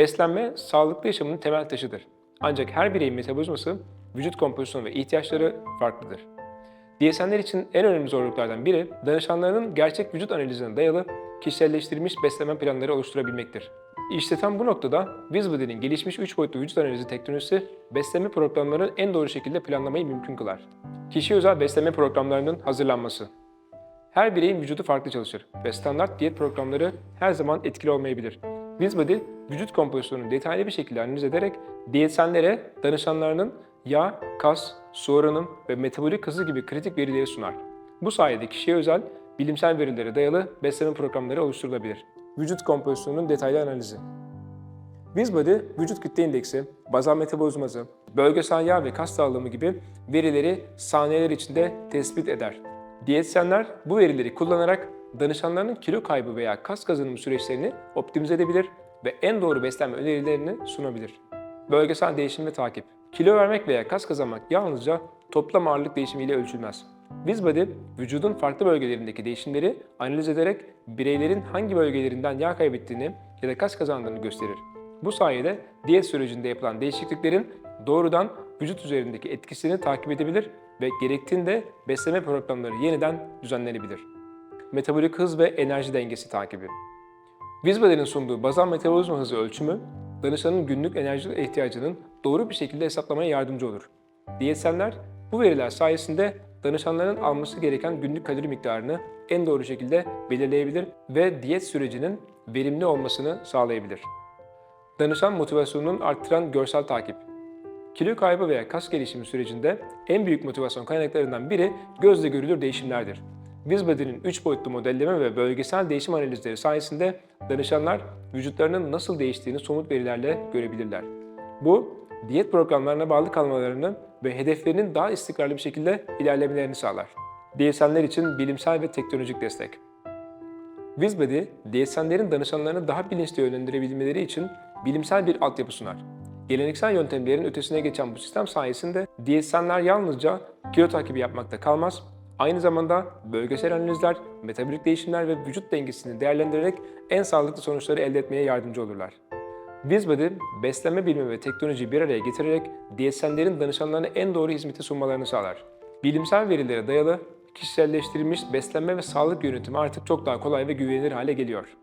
Beslenme, sağlıklı yaşamın temel taşıdır. Ancak her bireyin metabolizması, vücut kompozisyonu ve ihtiyaçları farklıdır. DSM'ler için en önemli zorluklardan biri, danışanlarının gerçek vücut analizine dayalı kişiselleştirilmiş beslenme planları oluşturabilmektir. İşte tam bu noktada Wizbody'nin gelişmiş 3 boyutlu vücut analizi teknolojisi beslenme programlarını en doğru şekilde planlamayı mümkün kılar. Kişiye özel beslenme programlarının hazırlanması. Her bireyin vücudu farklı çalışır ve standart diyet programları her zaman etkili olmayabilir. Wizbody, vücut kompozisyonunu detaylı bir şekilde analiz ederek diyetisyenlere danışanlarının yağ, kas, su oranı ve metabolik hızı gibi kritik verileri sunar. Bu sayede kişiye özel, bilimsel verilere dayalı beslenme programları oluşturulabilir. Vücut kompozisyonunun detaylı analizi. Wizbody, vücut kütle indeksi, bazal metabolizması, bölgesel yağ ve kas dağılımı gibi verileri saniyeler içinde tespit eder. Diyetisyenler bu verileri kullanarak danışanlarının kilo kaybı veya kas kazanımı süreçlerini optimize edebilir ve en doğru beslenme önerilerini sunabilir. Bölgesel değişim ve takip. Kilo vermek veya kas kazanmak yalnızca toplam ağırlık değişimiyle ölçülmez. Wizbody, vücudun farklı bölgelerindeki değişimleri analiz ederek bireylerin hangi bölgelerinden yağ kaybettiğini ya da kas kazandığını gösterir. Bu sayede diyet sürecinde yapılan değişikliklerin doğrudan vücut üzerindeki etkisini takip edebilir ve gerektiğinde beslenme programları yeniden düzenlenebilir. Metabolik hız ve enerji dengesi takibi. Wizbody'nin sunduğu bazal metabolizma hızı ölçümü, danışanın günlük enerji ihtiyacının doğru bir şekilde hesaplamaya yardımcı olur. Diyetisyenler bu veriler sayesinde danışanların alması gereken günlük kalori miktarını en doğru şekilde belirleyebilir ve diyet sürecinin verimli olmasını sağlayabilir. Danışan motivasyonunun arttıran görsel takip. Kilo kaybı veya kas gelişimi sürecinde en büyük motivasyon kaynaklarından biri gözle görülür değişimlerdir. Wizbody'nin 3 boyutlu modelleme ve bölgesel değişim analizleri sayesinde danışanlar vücutlarının nasıl değiştiğini somut verilerle görebilirler. Bu, diyet programlarına bağlı kalmalarını ve hedeflerinin daha istikrarlı bir şekilde ilerlemelerini sağlar. Diyetisyenler için bilimsel ve teknolojik destek. Wizbody, diyetisyenlerin danışanlarını daha bilinçli yönlendirebilmeleri için bilimsel bir altyapı sunar. Geleneksel yöntemlerin ötesine geçen bu sistem sayesinde diyetisyenler yalnızca kilo takibi yapmakta kalmaz, aynı zamanda bölgesel analizler, metabolik değişimler ve vücut dengesini değerlendirerek en sağlıklı sonuçları elde etmeye yardımcı olurlar. Wizbody, beslenme bilimi ve teknolojiyi bir araya getirerek diyetisyenlerin danışanlarına en doğru hizmeti sunmalarını sağlar. Bilimsel verilere dayalı, kişiselleştirilmiş beslenme ve sağlık yönetimi artık çok daha kolay ve güvenilir hale geliyor.